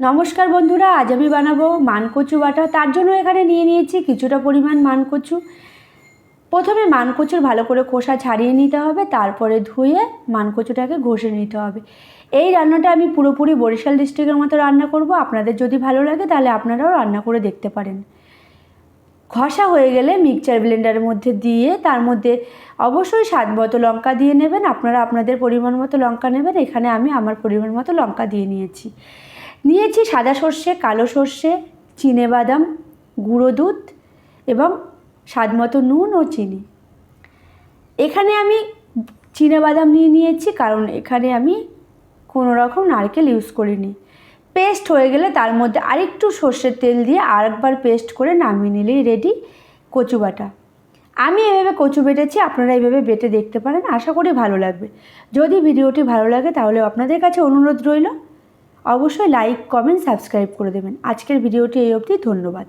নমস্কার বন্ধুরা, আজ আমি বানাবো মানকচু বাটা। তার জন্য এখানে নিয়ে নিয়েছি কিছুটা পরিমাণ মানকচু। প্রথমে মানকচুর ভালো করে খোসা ছাড়িয়ে নিতে হবে, তারপরে ধুয়ে মানকচুটাকে ঘষে নিতে হবে। এই রান্নাটা আমি পুরোপুরি বরিশাল ডিস্ট্রিক্টের মতো রান্না করব। আপনাদের যদি ভালো লাগে তাহলে আপনারাও রান্না করে দেখতে পারেন। ঘষা হয়ে গেলে মিক্সচার ব্লেন্ডারের মধ্যে দিয়ে, তার মধ্যে অবশ্যই স্বাদ মতো লঙ্কা দিয়ে নেবেন। আপনারা আপনাদের পরিমাণ মতো লঙ্কা নেবেন। এখানে আমি আমার পরিমাণ মতো লঙ্কা দিয়ে নিয়েছি। নিয়েছি সাদা সর্ষে, কালো সর্ষে বাদাম, গুঁড়ো দুধ এবং স্বাদ মতো নুন ও চিনি। এখানে আমি বাদাম নিয়ে নিয়েছি কারণ এখানে আমি কোনো রকম নারকেল ইউজ করিনি। পেস্ট হয়ে গেলে তার মধ্যে আরেকটু সর্ষের তেল দিয়ে আরেকবার পেস্ট করে নামিয়ে নিলেই রেডি কচু বাটা। আমি এভাবে কচু বেটেছি, আপনারা এইভাবে বেটে দেখতে পারেন, আশা করি ভালো লাগবে। যদি ভিডিওটি ভালো লাগে তাহলে আপনাদের কাছে অনুরোধ রইল অবশ্যই লাইক কমেন্ট সাবস্ক্রাইব করে দেবেন। আজকের ভিডিওটি এই অবধি ধন্যবাদ।